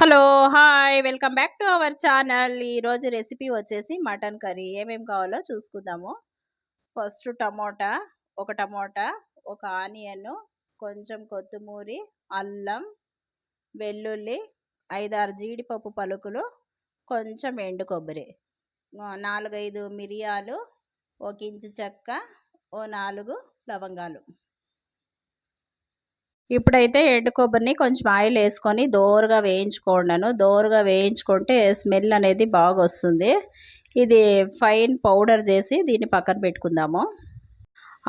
Hello hi welcome back to our channel. ఈరోజు recipe వచ్చేసి mutton curry. ఏమేమి కావాలో చూసుకుందాము. ఫస్ట్ టమోటా ఒక టమోటా ఒక ఆనియన్ కొంచెం కొత్తిమూరి అల్లం వెల్లుల్లి ఐదారు జీడిపప్పు పలుకులు కొంచెం ఎండు కొబ్బరి. నాలుగైదు మిరియాలు ఒక ఇంచు చెక్క ఓ నాలుగు లవంగాలు. ఇప్పుడైతే ఎండు కొబ్బరిని కొంచెం ఆయిల్ వేసుకొని దోరగా వేయించుకున్నాను దోరగా వేయించుకుంటే స్మెల్ అనేది బాగా వస్తుంది ఇది ఫైన్ పౌడర్ చేసి దీన్ని పక్కన పెట్టుకుందాము.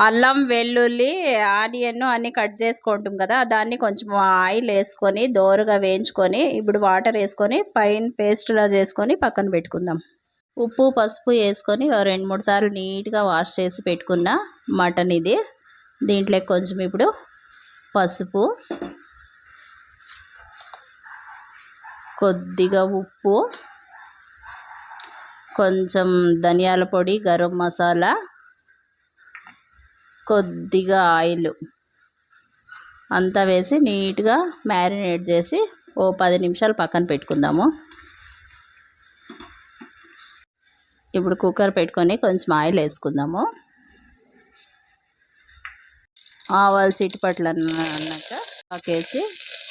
అల్లం వెల్లుల్లి ఆనియన్ అన్నీ కట్ చేసుకుంటాం కదా దాన్ని కొంచెం ఆయిల్ వేసుకొని దోరగా వేయించుకొని ఇప్పుడు వాటర్ వేసుకొని ఫైన్ పేస్ట్లా చేసుకొని పక్కన పెట్టుకుందాం. ఉప్పు పసుపు వేసుకొని రెండు మూడు సార్లు నీట్గా వాష్ చేసి పెట్టుకున్న మటన్ ఇది. దీంట్లో కొంచెం ఇప్పుడు పసుపు కొద్దిగా ఉప్పు కొంచెం ధనియాల పొడి గరం మసాలా కొద్దిగా ఆయిల్. అంతా వేసి నీట్గా మ్యారినేట్ చేసి ఓ పది నిమిషాలు పక్కన పెట్టుకుందాము. ఇప్పుడు కుక్కర్ పెట్టుకొని కొంచెం ఆయిల్ వేసుకుందాము. ఆవాలు చిటిపట్లు అన్నాక పక్కేసి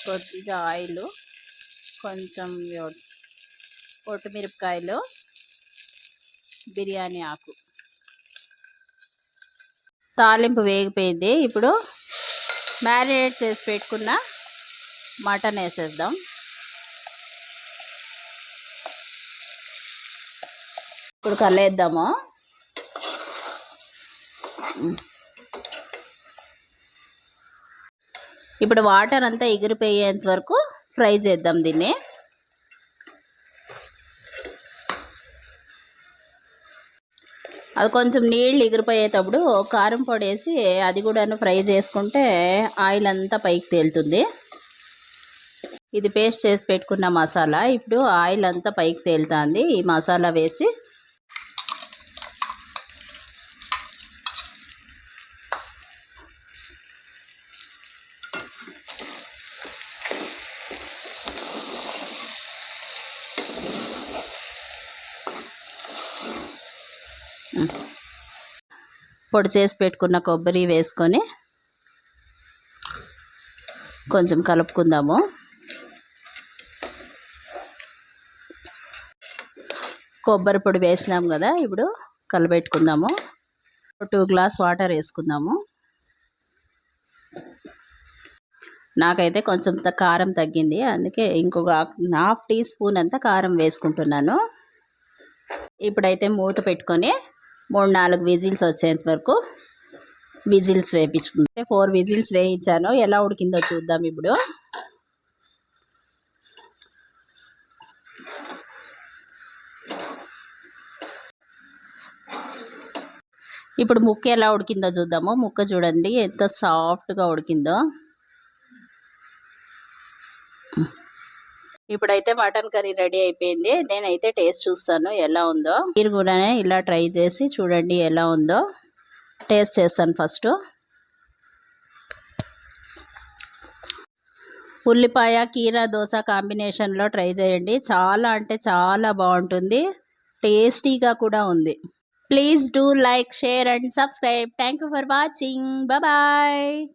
కొద్దిగా ఆయిల్ కొంచెం కొట్టుమిరపకాయలు బిర్యానీ ఆకు. తాలింపు వేగిపోయింది. ఇప్పుడు మ్యారినేట్ చేసి పెట్టుకున్న మటన్ వేసేద్దాం. ఇప్పుడు కల్లేద్దాము ఇప్పుడు వాటర్ అంతా ఎగిరిపోయేంత వరకు ఫ్రై చేద్దాం దీన్ని. అది కొంచెం నీళ్ళు ఎగిరిపోయేటప్పుడు కారం పొడి వేసి అది కూడాను ఫ్రై చేసుకుంటే ఆయిల్ అంతా పైకి తేలుతుంది. ఇది పేస్ట్ చేసి పెట్టుకున్న మసాలా. ఇప్పుడు ఆయిల్ అంతా పైకి తేలుతుంది. ఈ మసాలా వేసి పొడి చేసి పెట్టుకున్న కొబ్బరి వేసుకొని కొంచెం కలుపుకుందాము. కొబ్బరి పొడి వేసినాం కదా ఇప్పుడు కలబెట్టుకుందాము. టూ గ్లాస్ వాటర్ వేసుకుందాము. నాకైతే కొంచెం కారం తగ్గింది అందుకే ఇంకొక హాఫ్ టీ స్పూన్ అంతా కారం వేసుకుంటున్నాను. ఇప్పుడైతే మూత పెట్టుకొని మూడు నాలుగు విజిల్స్ వచ్చేంత వరకు విజిల్స్ వేయించుకుంటే ఫోర్ విజిల్స్ వేయించాను. ఎలా ఉడికిందో చూద్దాం ఇప్పుడు. ఇప్పుడు ముక్క ఎలా ఉడికిందో చూద్దాము. ముక్క చూడండి ఎంత సాఫ్ట్గా ఉడికిందో. ఇప్పుడైతే మటన్ కర్రీ రెడీ అయిపోయింది. నేనైతే టేస్ట్ చూస్తాను ఎలా ఉందో. మీరు కూడా ఇలా ట్రై చేసి చూడండి ఎలా ఉందో. టేస్ట్ చేస్తాను ఫస్ట్. ఉల్లిపాయ కీరా దోశ కాంబినేషన్లో ట్రై చేయండి. చాలా అంటే చాలా బాగుంటుంది. టేస్టీగా కూడా ఉంది. Please do like share and subscribe. Thank you for watching. Bye.